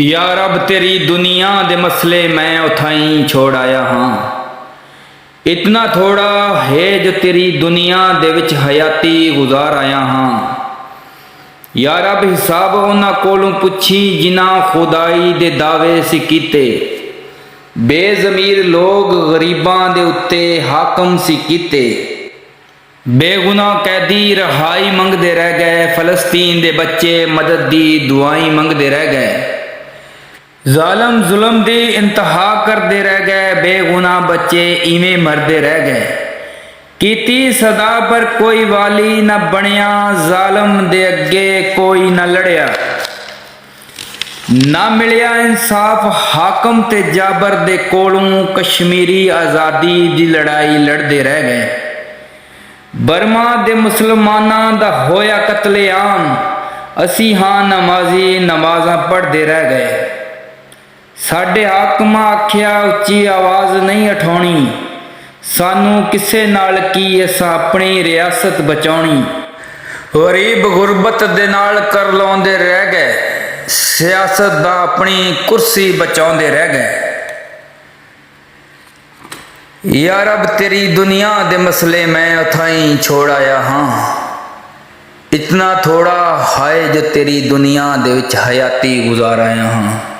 ਯਾ ਰੱਬ ਤੇਰੀ ਦੁਨੀਆ ਦੇ ਮਸਲੇ ਮੈਂ ਉਥਾਈ ਛੋੜ ਆਇਆ ਹਾਂ। ਇਤਨਾ ਥੋੜਾ ਹੈ ਜੋ ਤੇਰੀ ਦੁਨੀਆ ਦੇ ਵਿੱਚ ਹਯਾਤੀ ਗੁਜ਼ਾਰ ਆਇਆ ਹਾਂ। ਯਾ ਰੱਬ ਹਿਸਾਬ ਉਹਨਾਂ ਕੋਲੋਂ ਪੁੱਛੀ ਜਿਨ੍ਹਾਂ ਖੁਦਾਈ ਦੇ ਦਾਅਵੇ ਸੀ ਕੀਤੇ। ਬੇਜ਼ਮੀਰ ਲੋਕ ਗਰੀਬਾਂ ਦੇ ਉੱਤੇ ਹਾਕਮ ਸੀ ਕੀਤੇ। ਬੇਗੁਨਾਹ ਕੈਦੀ ਰਹਾਈ ਮੰਗਦੇ ਰਹਿ ਗਏ, ਫਲਸਤੀਨ ਦੇ ਬੱਚੇ ਮਦਦ ਦੀ ਦੁਆਈ ਮੰਗਦੇ ਰਹਿ ਗਏ। ਜ਼ਾਲਮ ਜ਼ੁਲਮ ਦੀ ਇੰਤਹਾ ਕਰਦੇ ਰਹਿ ਗਏ, ਬੇਗੁਨਾਹ ਬੱਚੇ ਇਵੇਂ ਮਰਦੇ ਰਹਿ ਗਏ। ਕੀਤੀ ਸਦਾ ਪਰ ਕੋਈ ਵਾਲੀ ਨਾ ਬਣਿਆ, ਜ਼ਾਲਮ ਦੇ ਅੱਗੇ ਕੋਈ ਨਾ ਲੜਿਆ। ਨਾ ਮਿਲਿਆ ਇਨਸਾਫ ਹਾਕਮ ਤੇ ਜਾਬਰ ਦੇ ਕੋਲੋਂ, ਕਸ਼ਮੀਰੀ ਆਜ਼ਾਦੀ ਦੀ ਲੜਾਈ ਲੜਦੇ ਰਹਿ ਗਏ। ਬਰਮਾ ਦੇ ਮੁਸਲਮਾਨਾਂ ਦਾ ਹੋਇਆ ਕਤਲੇਆਮ, ਅਸੀਂ ਹਾਂ ਨਮਾਜ਼ੀ ਨਮਾਜ਼ਾਂ ਪੜ੍ਹਦੇ ਰਹਿ ਗਏ। ਸਾਡੇ ਹਾਕਮਾਂ ਆਖਿਆ, ਉੱਚੀ ਆਵਾਜ਼ ਨਹੀਂ ਉਠਾਉਣੀ। ਸਾਨੂੰ ਕਿਸੇ ਨਾਲ ਕੀ ਅਸਾਂ ਆਪਣੀ ਰਿਆਸਤ ਬਚਾਉਣੀ। ਗਰੀਬ ਗੁਰਬਤ ਦੇ ਨਾਲ ਕਰ ਲਾਉਂਦੇ ਰਹਿ ਗਏ। ਸਿਆਸਤ ਦਾ ਆਪਣੀ ਕੁਰਸੀ ਬਚਾਉਂਦੇ ਰਹਿ ਗਏ। ਯਾ ਰੱਬ, ਤੇਰੀ ਦੁਨੀਆ ਦੇ ਮਸਲੇ ਮੈਂ ਉਥਾਈ ਛੋੜ ਆਇਆ ਹਾਂ। ਇਤਨਾ ਥੋੜਾ ਹਾਏ ਜੋ ਤੇਰੀ ਦੁਨੀਆ ਦੇ ਵਿੱਚ ਹਯਾਤੀ ਗੁਜ਼ਾਰ ਆਇਆ ਹਾਂ।